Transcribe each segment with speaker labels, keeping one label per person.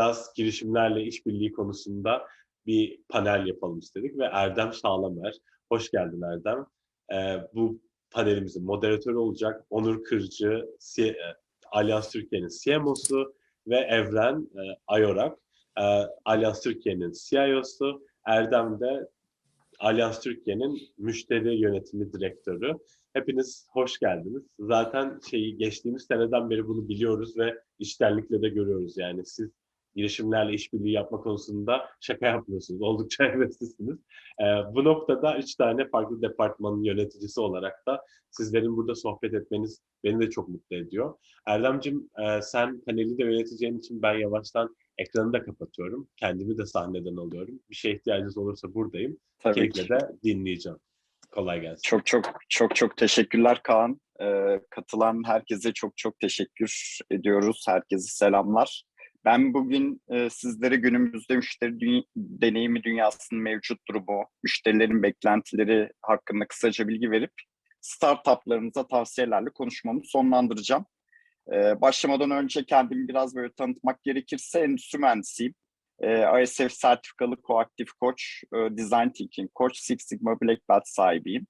Speaker 1: biraz girişimlerle işbirliği konusunda bir panel yapalım istedik ve Erdem Sağlamer, hoş geldin Erdem. Ee, bu panelimizin moderatörü olacak Onur Kırcı, C- e, Alyans Türkiye'nin CMO'su ve Evren e, Ayorak, e, Alyans Türkiye'nin CIO'su, Erdem de Alyans Türkiye'nin müşteri yönetimi direktörü. Hepiniz hoş geldiniz. Zaten şeyi geçtiğimiz seneden beri bunu biliyoruz ve iştenlikle de görüyoruz. Yani siz girişimlerle işbirliği yapma konusunda şaka yapmıyorsunuz. Oldukça heveslisiniz. Ee, bu noktada üç tane farklı departmanın yöneticisi olarak da sizlerin burada sohbet etmeniz beni de çok mutlu ediyor. Erdemcim e, sen paneli de yöneteceğin için ben yavaştan ekranı da kapatıyorum. Kendimi de sahneden alıyorum. Bir şeye ihtiyacınız olursa buradayım.
Speaker 2: Tabii
Speaker 1: Keyifle
Speaker 2: ki.
Speaker 1: de dinleyeceğim. Kolay gelsin.
Speaker 2: Çok çok çok çok teşekkürler Kaan. Ee, katılan herkese çok çok teşekkür ediyoruz. Herkese selamlar. Ben bugün e, sizlere günümüzde müşteri dü- deneyimi dünyasının mevcut durumu, müşterilerin beklentileri hakkında kısaca bilgi verip startuplarımıza tavsiyelerle konuşmamı sonlandıracağım. Ee, başlamadan önce kendimi biraz böyle tanıtmak gerekirse endüstri mühendisiyim. Ee, ISF sertifikalı koaktif koç, e, design thinking koç, Six Sigma Black Belt sahibiyim.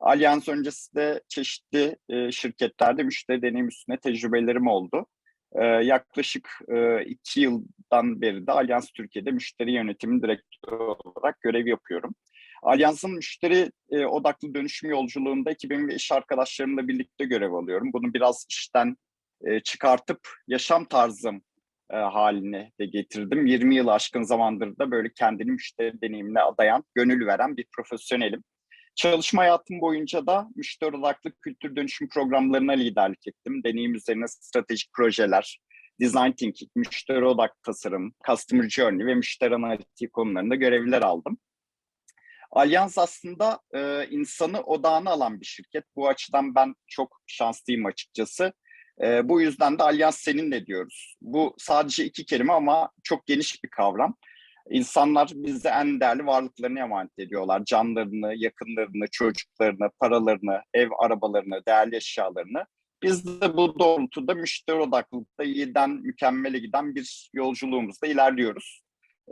Speaker 2: Alyans öncesinde çeşitli e, şirketlerde müşteri deneyim üstüne tecrübelerim oldu. E, yaklaşık e, iki yıldan beri de Alyans Türkiye'de müşteri yönetimi direktörü olarak görev yapıyorum. Alyans'ın müşteri e, odaklı dönüşüm yolculuğunda ekibim ve iş arkadaşlarımla birlikte görev alıyorum. Bunu biraz işten e, çıkartıp yaşam tarzım haline de getirdim. 20 yıl aşkın zamandır da böyle kendini müşteri deneyimine adayan, gönül veren bir profesyonelim. Çalışma hayatım boyunca da müşteri odaklı kültür dönüşüm programlarına liderlik ettim. Deneyim üzerine stratejik projeler, design thinking, müşteri odaklı tasarım, customer journey ve müşteri analitiği konularında görevler aldım. Alyans aslında e, insanı odağına alan bir şirket. Bu açıdan ben çok şanslıyım açıkçası. E, bu yüzden de Alyans seninle diyoruz. Bu sadece iki kelime ama çok geniş bir kavram. İnsanlar bize en değerli varlıklarını emanet ediyorlar. Canlarını, yakınlarını, çocuklarını, paralarını, ev arabalarını, değerli eşyalarını. Biz de bu doğrultuda müşteri odaklılıkta iyiden mükemmele giden bir yolculuğumuzda ilerliyoruz.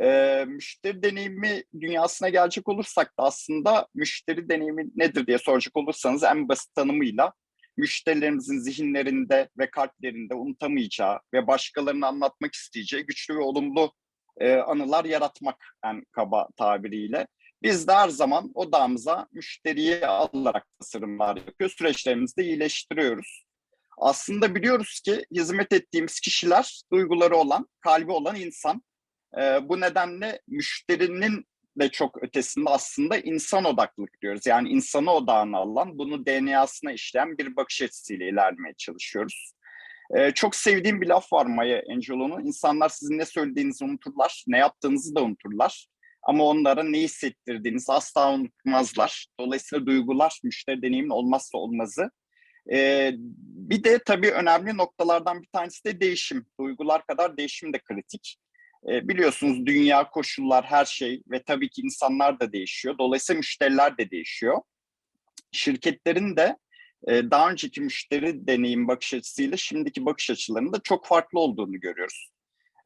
Speaker 2: Ee, müşteri deneyimi dünyasına gelecek olursak da aslında müşteri deneyimi nedir diye soracak olursanız en basit tanımıyla müşterilerimizin zihinlerinde ve kalplerinde unutamayacağı ve başkalarına anlatmak isteyeceği güçlü ve olumlu e, anılar yaratmak en kaba tabiriyle. Biz de her zaman odağımıza müşteriyi alarak tasarımlar yapıyor. Süreçlerimizi de iyileştiriyoruz. Aslında biliyoruz ki hizmet ettiğimiz kişiler duyguları olan, kalbi olan insan. E, bu nedenle müşterinin de çok ötesinde aslında insan odaklılık diyoruz. Yani insanı odağına alan, bunu DNA'sına işleyen bir bakış açısıyla ilerlemeye çalışıyoruz. Ee, çok sevdiğim bir laf var Maya Angelou'nun. İnsanlar sizin ne söylediğinizi unuturlar, ne yaptığınızı da unuturlar. Ama onlara ne hissettirdiğinizi asla unutmazlar. Dolayısıyla duygular müşteri deneyimin olmazsa olmazı. Ee, bir de tabii önemli noktalardan bir tanesi de değişim. Duygular kadar değişim de kritik. Ee, biliyorsunuz dünya, koşullar, her şey ve tabii ki insanlar da değişiyor. Dolayısıyla müşteriler de değişiyor. Şirketlerin de e, daha önceki müşteri deneyim bakış açısıyla şimdiki bakış açılarının da çok farklı olduğunu görüyoruz.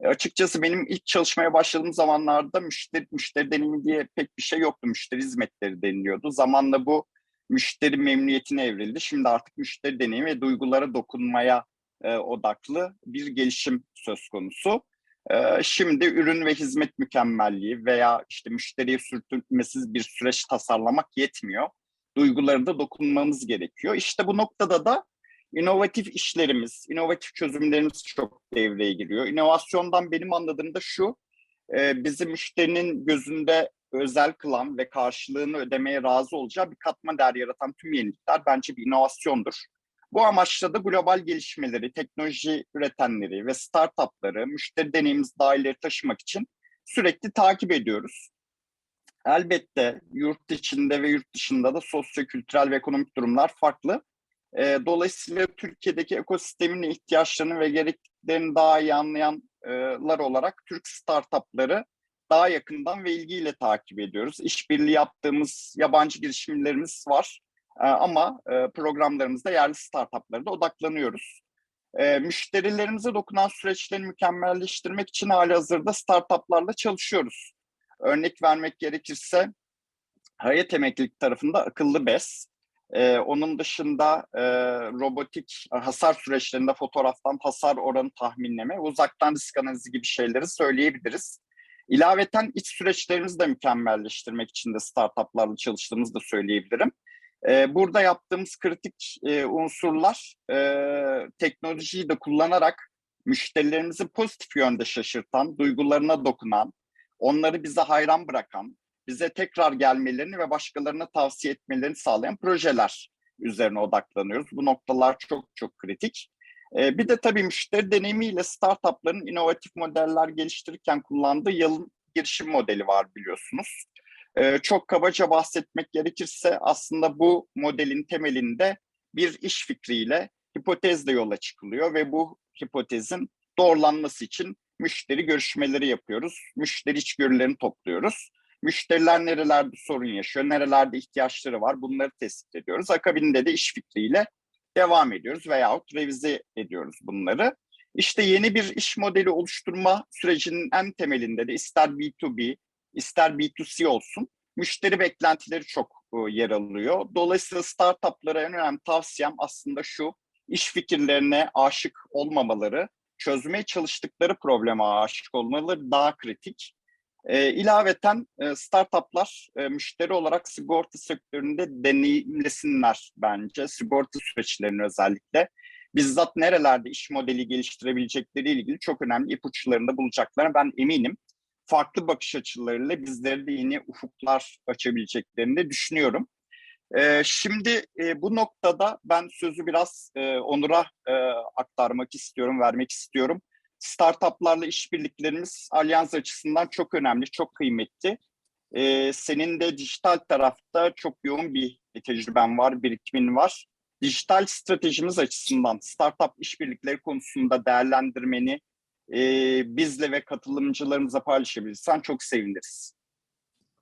Speaker 2: E, açıkçası benim ilk çalışmaya başladığım zamanlarda müşteri, müşteri deneyimi diye pek bir şey yoktu. Müşteri hizmetleri deniliyordu. Zamanla bu müşteri memnuniyetine evrildi. Şimdi artık müşteri deneyimi ve duygulara dokunmaya e, odaklı bir gelişim söz konusu. E, şimdi ürün ve hizmet mükemmelliği veya işte müşteriye sürtünmesiz bir süreç tasarlamak yetmiyor duyguları da dokunmamız gerekiyor. İşte bu noktada da inovatif işlerimiz, inovatif çözümlerimiz çok devreye giriyor. İnovasyondan benim anladığım da şu, e, bizi müşterinin gözünde özel kılan ve karşılığını ödemeye razı olacağı bir katma değer yaratan tüm yenilikler bence bir inovasyondur. Bu amaçla da global gelişmeleri, teknoloji üretenleri ve startupları müşteri deneyimimiz dahilleri taşımak için sürekli takip ediyoruz. Elbette yurt içinde ve yurt dışında da sosyo-kültürel ve ekonomik durumlar farklı. E, dolayısıyla Türkiye'deki ekosistemin ihtiyaçlarını ve gerekliliklerini daha iyi anlayanlar olarak Türk startupları daha yakından ve ilgiyle takip ediyoruz. İşbirliği yaptığımız yabancı girişimlerimiz var e, ama e, programlarımızda yerli startuplara da odaklanıyoruz. E, müşterilerimize dokunan süreçleri mükemmelleştirmek için hali hazırda startuplarla çalışıyoruz. Örnek vermek gerekirse Hayat Emeklilik tarafında akıllı bez, ee, onun dışında e, robotik hasar süreçlerinde fotoğraftan hasar oranı tahminleme, uzaktan risk analizi gibi şeyleri söyleyebiliriz. İlaveten iç süreçlerimizi de mükemmelleştirmek için de startuplarla çalıştığımızı da söyleyebilirim. Ee, burada yaptığımız kritik e, unsurlar e, teknolojiyi de kullanarak müşterilerimizi pozitif yönde şaşırtan, duygularına dokunan, onları bize hayran bırakan, bize tekrar gelmelerini ve başkalarına tavsiye etmelerini sağlayan projeler üzerine odaklanıyoruz. Bu noktalar çok çok kritik. Ee, bir de tabii müşteri deneyimiyle startupların inovatif modeller geliştirirken kullandığı yalın girişim modeli var biliyorsunuz. Ee, çok kabaca bahsetmek gerekirse aslında bu modelin temelinde bir iş fikriyle hipotezle yola çıkılıyor ve bu hipotezin doğrulanması için müşteri görüşmeleri yapıyoruz. Müşteri içgörülerini topluyoruz. Müşteriler nerelerde sorun yaşıyor, nerelerde ihtiyaçları var bunları tespit ediyoruz. Akabinde de iş fikriyle devam ediyoruz veyahut revize ediyoruz bunları. İşte yeni bir iş modeli oluşturma sürecinin en temelinde de ister B2B, ister B2C olsun müşteri beklentileri çok e, yer alıyor. Dolayısıyla startuplara en önemli tavsiyem aslında şu, iş fikirlerine aşık olmamaları, çözmeye çalıştıkları probleme aşık olmaları daha kritik. E, ilaveten e, startuplar e, müşteri olarak sigorta sektöründe deneyimlesinler bence. Sigorta süreçlerini özellikle. Bizzat nerelerde iş modeli geliştirebilecekleri ilgili çok önemli ipuçlarında bulacaklarına ben eminim. Farklı bakış açılarıyla bizlere de yeni ufuklar açabileceklerini de düşünüyorum. E, şimdi e, bu noktada ben sözü biraz e, Onur'a e, aktarmak istiyorum, vermek istiyorum startuplarla işbirliklerimiz Alyans açısından çok önemli, çok kıymetli. Ee, senin de dijital tarafta çok yoğun bir tecrüben var, birikimin var. Dijital stratejimiz açısından startup işbirlikleri konusunda değerlendirmeni e, bizle ve katılımcılarımıza paylaşabilirsen çok seviniriz.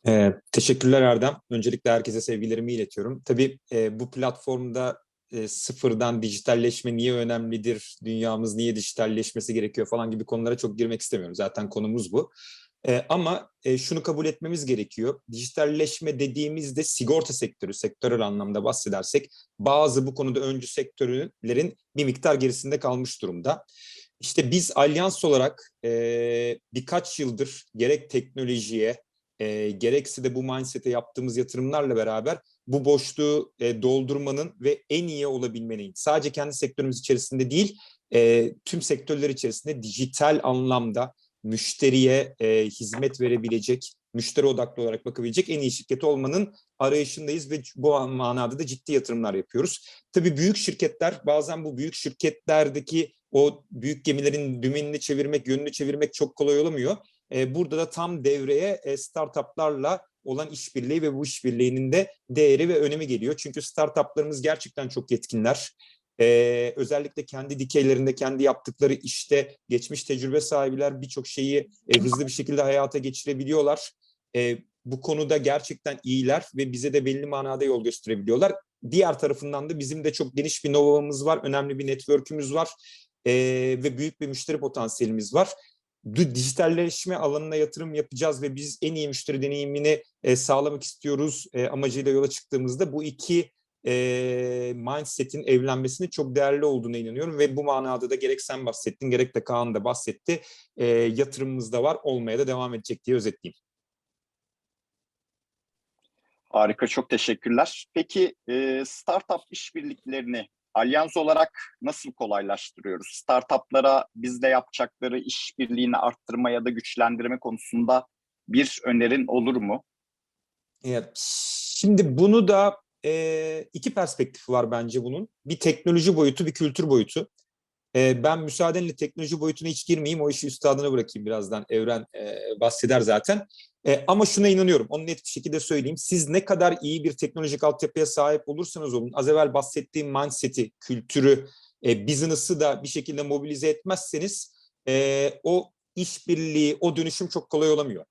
Speaker 3: Ee, teşekkürler Erdem. Öncelikle herkese sevgilerimi iletiyorum. Tabii e, bu platformda e, sıfırdan dijitalleşme niye önemlidir, dünyamız niye dijitalleşmesi gerekiyor falan gibi konulara çok girmek istemiyorum. Zaten konumuz bu. E, ama e, şunu kabul etmemiz gerekiyor. Dijitalleşme dediğimizde sigorta sektörü, sektörel anlamda bahsedersek bazı bu konuda öncü sektörlerin bir miktar gerisinde kalmış durumda. İşte biz alyans olarak e, birkaç yıldır gerek teknolojiye, e, gerekse de bu mindset'e yaptığımız yatırımlarla beraber bu boşluğu e, doldurmanın ve en iyi olabilmenin sadece kendi sektörümüz içerisinde değil e, tüm sektörler içerisinde dijital anlamda müşteriye e, hizmet verebilecek, müşteri odaklı olarak bakabilecek en iyi şirketi olmanın arayışındayız ve bu manada da ciddi yatırımlar yapıyoruz. Tabii büyük şirketler bazen bu büyük şirketlerdeki o büyük gemilerin dümenini çevirmek, yönünü çevirmek çok kolay olamıyor. E, burada da tam devreye e, startuplarla olan işbirliği ve bu işbirliğinin de değeri ve önemi geliyor. Çünkü startuplarımız gerçekten çok yetkinler. Ee, özellikle kendi dikeylerinde, kendi yaptıkları işte geçmiş tecrübe sahibiler birçok şeyi e, hızlı bir şekilde hayata geçirebiliyorlar. E, bu konuda gerçekten iyiler ve bize de belli manada yol gösterebiliyorlar. Diğer tarafından da bizim de çok geniş bir novamız var, önemli bir network'ümüz var e, ve büyük bir müşteri potansiyelimiz var dijitalleşme alanına yatırım yapacağız ve biz en iyi müşteri deneyimini e, sağlamak istiyoruz e, amacıyla yola çıktığımızda bu iki e, mindset'in evlenmesini çok değerli olduğuna inanıyorum ve bu manada da gerek sen bahsettin gerek de Kaan da bahsetti e, yatırımımız da var olmaya da devam edecek diye özetleyeyim.
Speaker 2: Harika, çok teşekkürler. Peki e, startup işbirliklerini Alyans olarak nasıl kolaylaştırıyoruz? Startuplara bizde yapacakları işbirliğini arttırma ya da güçlendirme konusunda bir önerin olur mu?
Speaker 3: Evet. Şimdi bunu da e, iki perspektifi var bence bunun. Bir teknoloji boyutu, bir kültür boyutu. E, ben müsaadenle teknoloji boyutuna hiç girmeyeyim. O işi üstadına bırakayım birazdan. Evren e, bahseder zaten. E, ama şuna inanıyorum, onu net bir şekilde söyleyeyim. Siz ne kadar iyi bir teknolojik altyapıya sahip olursanız olun, az evvel bahsettiğim mindset'i, kültürü, e, business'ı da bir şekilde mobilize etmezseniz e, o işbirliği, o dönüşüm çok kolay olamıyor.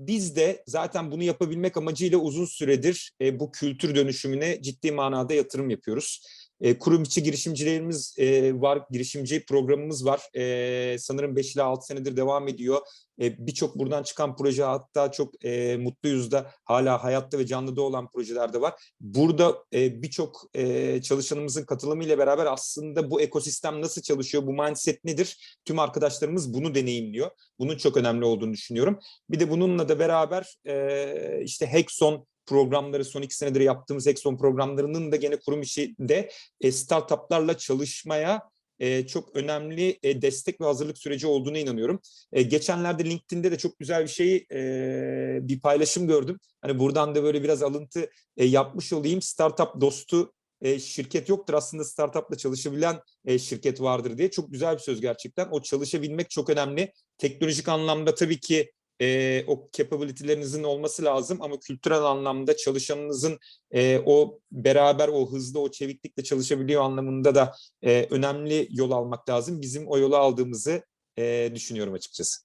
Speaker 3: Biz de zaten bunu yapabilmek amacıyla uzun süredir e, bu kültür dönüşümüne ciddi manada yatırım yapıyoruz. E, kurum içi girişimcilerimiz e, var, girişimci programımız var. E, sanırım 5 ila 6 senedir devam ediyor. E, Birçok buradan çıkan proje hatta çok e, mutluyuz da hala hayatta ve canlıda olan projeler de var. Burada e, birçok e, çalışanımızın katılımıyla beraber aslında bu ekosistem nasıl çalışıyor, bu mindset nedir? Tüm arkadaşlarımız bunu deneyimliyor. Bunun çok önemli olduğunu düşünüyorum. Bir de bununla da beraber e, işte Hexon programları son iki senedir yaptığımız Hexon programlarının da gene kurum içinde e, startuplarla çalışmaya e, çok önemli e, destek ve hazırlık süreci olduğuna inanıyorum. E, geçenlerde LinkedIn'de de çok güzel bir şey e, bir paylaşım gördüm. Hani buradan da böyle biraz alıntı e, yapmış olayım. Startup dostu e, şirket yoktur aslında startupla çalışabilen e, şirket vardır diye. Çok güzel bir söz gerçekten. O çalışabilmek çok önemli. Teknolojik anlamda tabii ki e, o capability'lerinizin olması lazım ama kültürel anlamda çalışanınızın e, o beraber o hızlı o çeviklikle çalışabiliyor anlamında da e, önemli yol almak lazım. Bizim o yolu aldığımızı e, düşünüyorum açıkçası.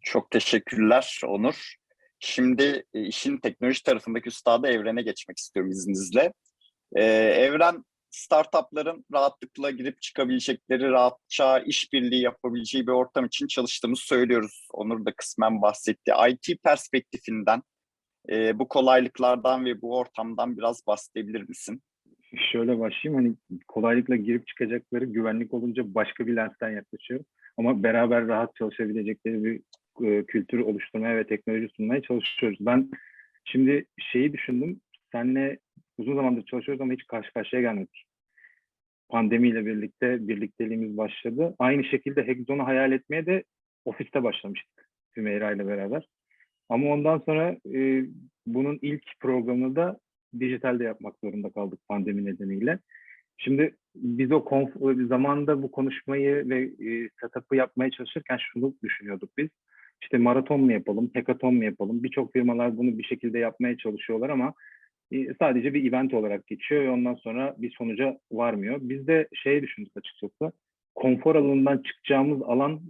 Speaker 2: Çok teşekkürler Onur. Şimdi işin teknoloji tarafındaki üstadı Evren'e geçmek istiyorum izninizle. Ee, Evren, startupların rahatlıkla girip çıkabilecekleri, rahatça işbirliği yapabileceği bir ortam için çalıştığımızı söylüyoruz. Onur da kısmen bahsetti. IT perspektifinden, e, bu kolaylıklardan ve bu ortamdan biraz bahsedebilir misin?
Speaker 4: şöyle başlayayım hani kolaylıkla girip çıkacakları güvenlik olunca başka bir lensten yaklaşıyor. Ama beraber rahat çalışabilecekleri bir e, kültür oluşturmaya ve teknoloji sunmaya çalışıyoruz. Ben şimdi şeyi düşündüm. Senle uzun zamandır çalışıyoruz ama hiç karşı karşıya gelmedik. Pandemiyle birlikte birlikteliğimiz başladı. Aynı şekilde Hexon'u hayal etmeye de ofiste başlamıştık Hümeyra ile beraber. Ama ondan sonra e, bunun ilk programını da dijitalde yapmak zorunda kaldık pandemi nedeniyle. Şimdi biz o konf- zamanda bu konuşmayı ve e, setup'ı yapmaya çalışırken şunu düşünüyorduk biz. İşte maraton mu yapalım, hackathon mu yapalım? Birçok firmalar bunu bir şekilde yapmaya çalışıyorlar ama sadece bir event olarak geçiyor ve ondan sonra bir sonuca varmıyor. Biz de şey düşündük açıkçası. Konfor alanından çıkacağımız alan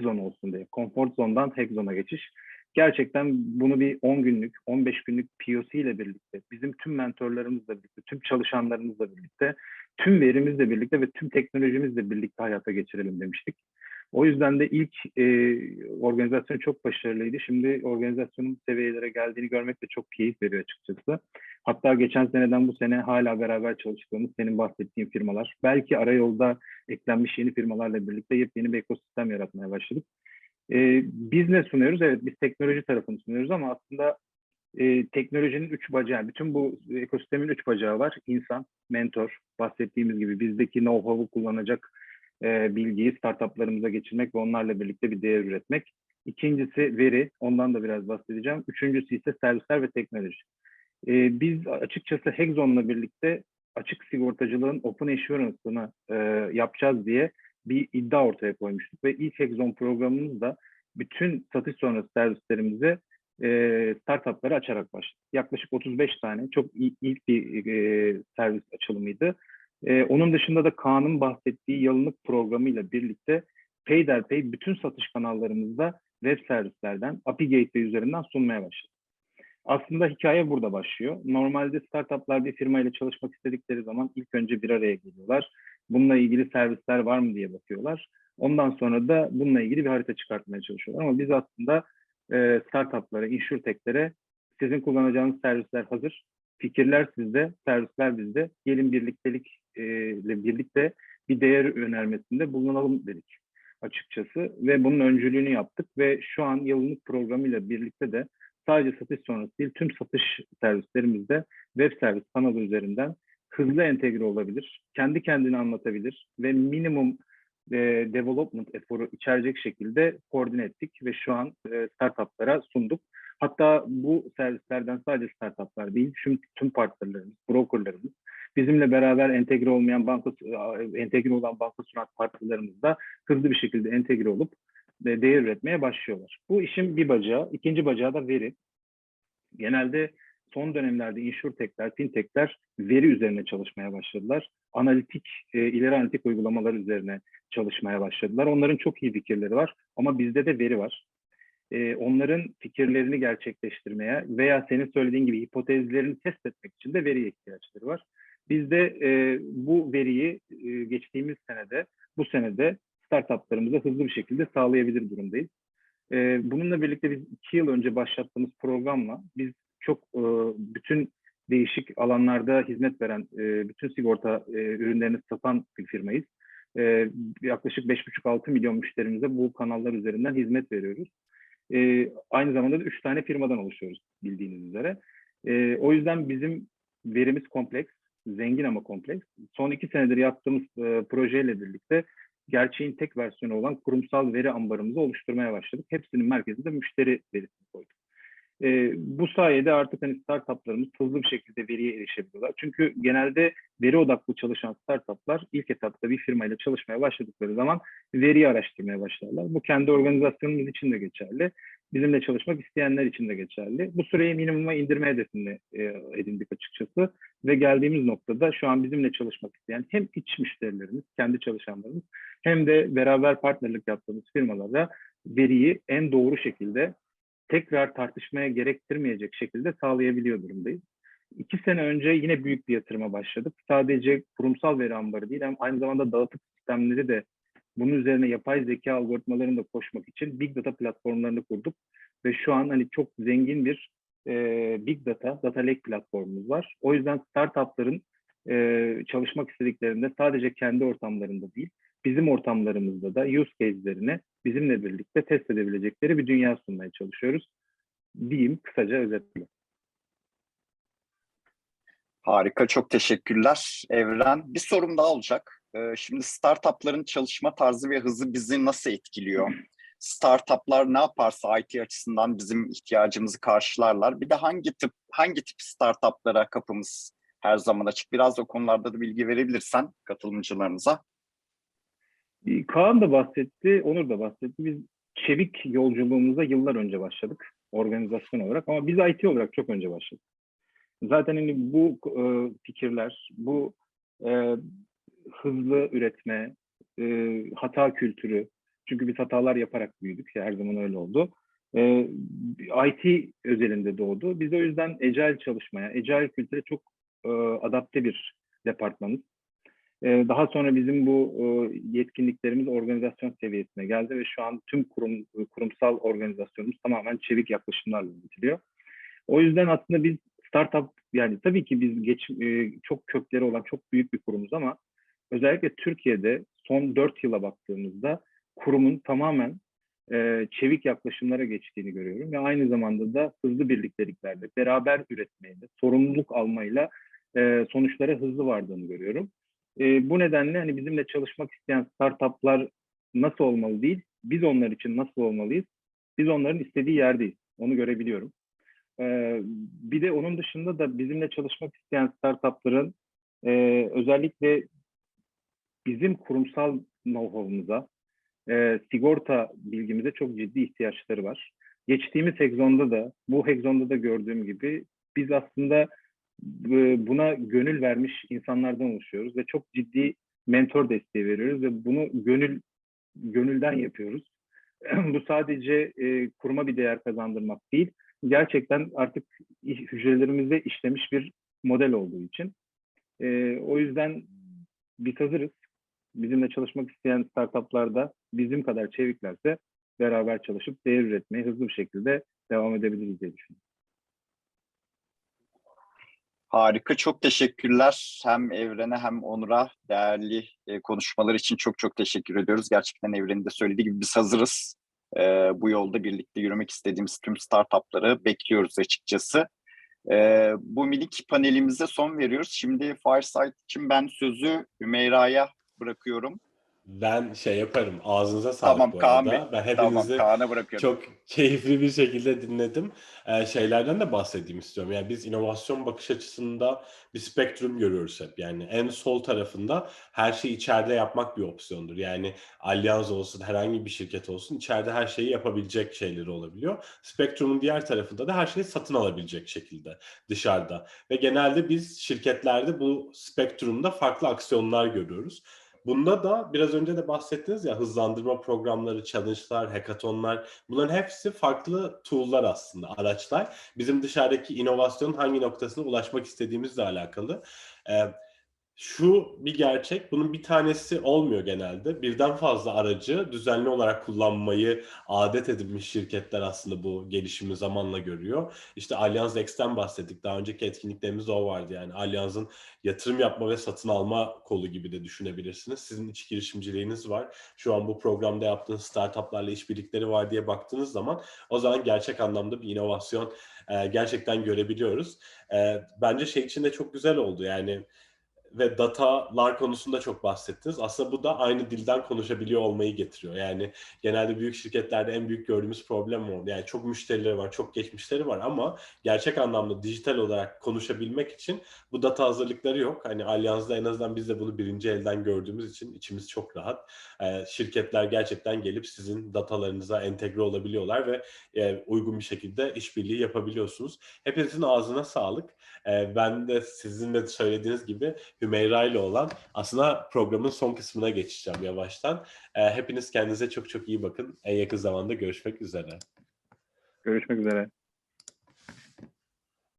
Speaker 4: zone olsun diye. Comfort zone'dan hack zone'a geçiş gerçekten bunu bir 10 günlük, 15 günlük POC ile birlikte, bizim tüm mentorlarımızla birlikte, tüm çalışanlarımızla birlikte, tüm verimizle birlikte ve tüm teknolojimizle birlikte hayata geçirelim demiştik. O yüzden de ilk e, organizasyon çok başarılıydı. Şimdi organizasyonun seviyelere geldiğini görmek de çok keyif veriyor açıkçası. Hatta geçen seneden bu sene hala beraber çalıştığımız senin bahsettiğin firmalar, belki ara yolda eklenmiş yeni firmalarla birlikte yepyeni bir ekosistem yaratmaya başladık. E, biz ne sunuyoruz? Evet biz teknoloji tarafını sunuyoruz ama aslında e, teknolojinin üç bacağı, bütün bu ekosistemin üç bacağı var. İnsan, mentor, bahsettiğimiz gibi bizdeki know-how'u kullanacak e, bilgiyi startuplarımıza geçirmek ve onlarla birlikte bir değer üretmek. İkincisi veri, ondan da biraz bahsedeceğim. Üçüncüsü ise servisler ve teknoloji. E, biz açıkçası Hexon'la birlikte açık sigortacılığın open insurance'ını e, yapacağız diye bir iddia ortaya koymuştuk ve ilk Hexon programımızda bütün satış sonrası servislerimizi e, startuplara açarak başladık. Yaklaşık 35 tane çok ilk bir e, servis açılımıydı. E, onun dışında da Kaan'ın bahsettiği yalınlık programıyla birlikte peyderpey bütün satış kanallarımızda web servislerden API Gateway üzerinden sunmaya başladık. Aslında hikaye burada başlıyor. Normalde startuplar bir firma ile çalışmak istedikleri zaman ilk önce bir araya geliyorlar. Bununla ilgili servisler var mı diye bakıyorlar. Ondan sonra da bununla ilgili bir harita çıkartmaya çalışıyorlar. Ama biz aslında e, startuplara, insurtechlere sizin kullanacağınız servisler hazır. Fikirler sizde, servisler bizde. Gelin birliktelikle birlikte bir değer önermesinde bulunalım dedik açıkçası. Ve bunun öncülüğünü yaptık ve şu an yıllık programıyla birlikte de sadece satış sonrası değil tüm satış servislerimizde web servis kanalı üzerinden hızlı entegre olabilir, kendi kendini anlatabilir ve minimum e, development eforu içerecek şekilde koordine ettik ve şu an e, startuplara sunduk. Hatta bu servislerden sadece startuplar değil, tüm, tüm partnerlerimiz, brokerlarımız, bizimle beraber entegre olmayan banka, entegre olan banka sunan partnerlerimiz de hızlı bir şekilde entegre olup e, değer üretmeye başlıyorlar. Bu işin bir bacağı. ikinci bacağı da veri. Genelde son dönemlerde insurtech'ler, fintech'ler veri üzerine çalışmaya başladılar. Analitik, e, ileri analitik uygulamalar üzerine çalışmaya başladılar. Onların çok iyi fikirleri var ama bizde de veri var. E, onların fikirlerini gerçekleştirmeye veya senin söylediğin gibi hipotezlerini test etmek için de veri ihtiyaçları var. Biz de e, bu veriyi e, geçtiğimiz senede, bu senede startuplarımıza hızlı bir şekilde sağlayabilir durumdayız. E, bununla birlikte biz iki yıl önce başlattığımız programla biz çok e, bütün değişik alanlarda hizmet veren, e, bütün sigorta e, ürünlerini satan bir firmayız. E, yaklaşık 5,5-6 milyon müşterimize bu kanallar üzerinden hizmet veriyoruz. E, aynı zamanda da 3 tane firmadan oluşuyoruz bildiğiniz üzere. E, o yüzden bizim verimiz kompleks, zengin ama kompleks. Son iki senedir yaptığımız e, projeyle birlikte gerçeğin tek versiyonu olan kurumsal veri ambarımızı oluşturmaya başladık. Hepsinin merkezinde müşteri verisini koyduk. E, bu sayede artık hani startuplarımız hızlı bir şekilde veriye erişebiliyorlar. Çünkü genelde veri odaklı çalışan startuplar ilk etapta bir firmayla çalışmaya başladıkları zaman veriyi araştırmaya başlarlar. Bu kendi organizasyonumuz için de geçerli. Bizimle çalışmak isteyenler için de geçerli. Bu süreyi minimuma indirme hedefini e, edindik açıkçası. Ve geldiğimiz noktada şu an bizimle çalışmak isteyen hem iç müşterilerimiz, kendi çalışanlarımız hem de beraber partnerlik yaptığımız firmalara veriyi en doğru şekilde tekrar tartışmaya gerektirmeyecek şekilde sağlayabiliyor durumdayız. İki sene önce yine büyük bir yatırıma başladık. Sadece kurumsal veri ambarı değil, hem aynı zamanda dağıtık sistemleri de bunun üzerine yapay zeka algoritmalarını da koşmak için Big Data platformlarını kurduk. Ve şu an hani çok zengin bir e, Big Data, Data Lake platformumuz var. O yüzden startupların e, çalışmak istediklerinde sadece kendi ortamlarında değil, bizim ortamlarımızda da use case'lerini bizimle birlikte test edebilecekleri bir dünya sunmaya çalışıyoruz. Diyeyim kısaca özetle.
Speaker 2: Harika, çok teşekkürler Evren. Bir sorum daha olacak. Ee, Şimdi startupların çalışma tarzı ve hızı bizi nasıl etkiliyor? Startuplar ne yaparsa IT açısından bizim ihtiyacımızı karşılarlar. Bir de hangi tip hangi tip startuplara kapımız her zaman açık? Biraz o konularda da bilgi verebilirsen katılımcılarımıza.
Speaker 4: Ee, Kaan da bahsetti, Onur da bahsetti. Biz çevik yolculuğumuza yıllar önce başladık organizasyon olarak ama biz IT olarak çok önce başladık. Zaten hani bu e, fikirler, bu e, hızlı üretme, e, hata kültürü, çünkü biz hatalar yaparak büyüdük, her zaman öyle oldu. E, IT özelinde doğdu. Biz o yüzden agile çalışmaya, agile kültüre çok e, adapte bir departmanız. Ee, Daha sonra bizim bu e, yetkinliklerimiz organizasyon seviyesine geldi ve şu an tüm kurum kurumsal organizasyonumuz tamamen çevik yaklaşımlarla yönetiliyor. O yüzden aslında biz startup yani tabii ki biz geç, e, çok kökleri olan çok büyük bir kurumuz ama özellikle Türkiye'de son 4 yıla baktığımızda kurumun tamamen e, çevik yaklaşımlara geçtiğini görüyorum ve aynı zamanda da hızlı birlikteliklerde beraber üretmeyle, sorumluluk almayla e, sonuçlara hızlı vardığını görüyorum. E, bu nedenle hani bizimle çalışmak isteyen startuplar nasıl olmalı değil, biz onlar için nasıl olmalıyız? Biz onların istediği yerdeyiz. Onu görebiliyorum. E, bir de onun dışında da bizimle çalışmak isteyen startupların e, özellikle bizim kurumsal know-how'umuza, e, sigorta bilgimize çok ciddi ihtiyaçları var. Geçtiğimiz Hexon'da da, bu Hexon'da da gördüğüm gibi biz aslında buna gönül vermiş insanlardan oluşuyoruz ve çok ciddi mentor desteği veriyoruz ve bunu gönül gönülden yapıyoruz. Bu sadece e, kuruma bir değer kazandırmak değil, gerçekten artık hücrelerimizde işlemiş bir model olduğu için. E, o yüzden biz hazırız. Bizimle çalışmak isteyen startuplar da bizim kadar çeviklerse beraber çalışıp değer üretmeye hızlı bir şekilde devam edebiliriz diye düşünüyorum.
Speaker 2: Harika, çok teşekkürler hem Evren'e hem Onur'a değerli e, konuşmalar için çok çok teşekkür ediyoruz. Gerçekten Evren'in de söylediği gibi biz hazırız. E, bu yolda birlikte yürümek istediğimiz tüm startupları bekliyoruz açıkçası. E, bu minik panelimize son veriyoruz. Şimdi Fireside için ben sözü Hümeyra'ya bırakıyorum.
Speaker 1: Ben şey yaparım. Ağzınıza sağlık
Speaker 2: Tamam
Speaker 1: bu
Speaker 2: Kaan
Speaker 1: arada.
Speaker 2: Bey.
Speaker 1: Ben
Speaker 2: Tamam
Speaker 1: hepinizi
Speaker 2: bırakıyorum.
Speaker 1: çok keyifli bir şekilde dinledim. Ee, şeylerden de bahsedeyim istiyorum. Yani biz inovasyon bakış açısında bir spektrum görüyoruz hep. Yani en sol tarafında her şeyi içeride yapmak bir opsiyondur. Yani Allianz olsun, herhangi bir şirket olsun içeride her şeyi yapabilecek şeyleri olabiliyor. Spektrumun diğer tarafında da her şeyi satın alabilecek şekilde dışarıda. Ve genelde biz şirketlerde bu spektrumda farklı aksiyonlar görüyoruz. Bunda da biraz önce de bahsettiniz ya hızlandırma programları, challenge'lar, hackathonlar bunların hepsi farklı tool'lar aslında, araçlar. Bizim dışarıdaki inovasyonun hangi noktasına ulaşmak istediğimizle alakalı. Ee, şu bir gerçek, bunun bir tanesi olmuyor genelde. Birden fazla aracı düzenli olarak kullanmayı adet edinmiş şirketler aslında bu gelişimi zamanla görüyor. İşte Allianz X'ten bahsettik. Daha önceki etkinliklerimizde o vardı yani. Allianz'ın yatırım yapma ve satın alma kolu gibi de düşünebilirsiniz. Sizin iç girişimciliğiniz var. Şu an bu programda yaptığınız startuplarla işbirlikleri var diye baktığınız zaman o zaman gerçek anlamda bir inovasyon gerçekten görebiliyoruz. Bence şey için de çok güzel oldu yani ve datalar konusunda çok bahsettiniz. Aslında bu da aynı dilden konuşabiliyor olmayı getiriyor. Yani genelde büyük şirketlerde en büyük gördüğümüz problem o. Yani çok müşterileri var, çok geçmişleri var ama gerçek anlamda dijital olarak konuşabilmek için bu data hazırlıkları yok. Hani Allianz'da en azından biz de bunu birinci elden gördüğümüz için içimiz çok rahat. Ee, şirketler gerçekten gelip sizin datalarınıza entegre olabiliyorlar ve e, uygun bir şekilde işbirliği yapabiliyorsunuz. Hepinizin ağzına sağlık. Ee, ben de sizin de söylediğiniz gibi Hümeyra ile olan aslında programın son kısmına geçeceğim yavaştan. Ee, hepiniz kendinize çok çok iyi bakın. En yakın zamanda görüşmek üzere.
Speaker 4: Görüşmek üzere.